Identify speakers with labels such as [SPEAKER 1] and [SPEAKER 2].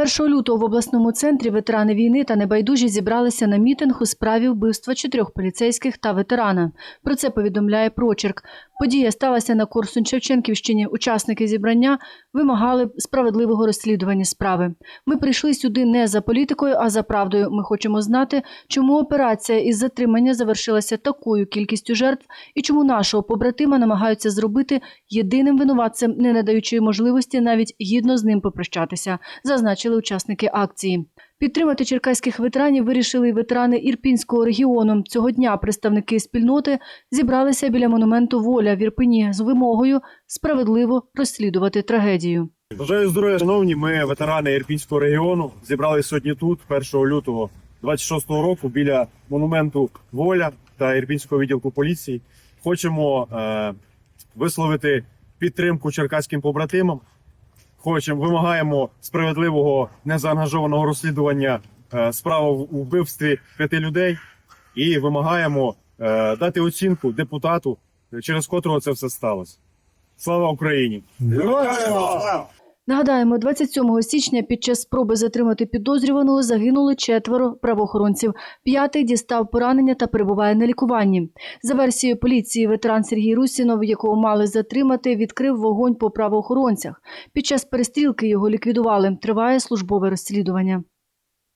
[SPEAKER 1] 1 лютого в обласному центрі ветерани війни та небайдужі зібралися на мітинг у справі вбивства чотирьох поліцейських та ветерана. Про це повідомляє прочерк. Подія сталася на Корсунь Шевченківщині. Учасники зібрання вимагали справедливого розслідування справи. Ми прийшли сюди не за політикою, а за правдою. Ми хочемо знати, чому операція із затримання завершилася такою кількістю жертв і чому нашого побратима намагаються зробити єдиним винуватцем, не надаючи можливості навіть гідно з ним попрощатися, зазначили учасники акції. Підтримати черкаських ветеранів вирішили й ветерани Ірпінського регіону. Цього дня представники спільноти зібралися біля монументу Воля в Ірпені з вимогою справедливо розслідувати трагедію.
[SPEAKER 2] Бажаю здоров'я, шановні. Ми ветерани Ірпінського регіону. Зібрали сьогодні тут, 1 лютого 26-го року, біля монументу Воля та Ірпінського відділку поліції. Хочемо е, висловити підтримку черкаським побратимам. Хочемо, вимагаємо справедливого незаангажованого розслідування е, справи в вбивстві п'яти людей і вимагаємо е, дати оцінку депутату, через котрого це все сталося. Слава Україні!
[SPEAKER 1] Нагадаємо, 27 січня під час спроби затримати підозрюваного загинули четверо правоохоронців. П'ятий дістав поранення та перебуває на лікуванні. За версією поліції, ветеран Сергій Русінов, якого мали затримати, відкрив вогонь по правоохоронцях. Під час перестрілки його ліквідували. Триває службове розслідування.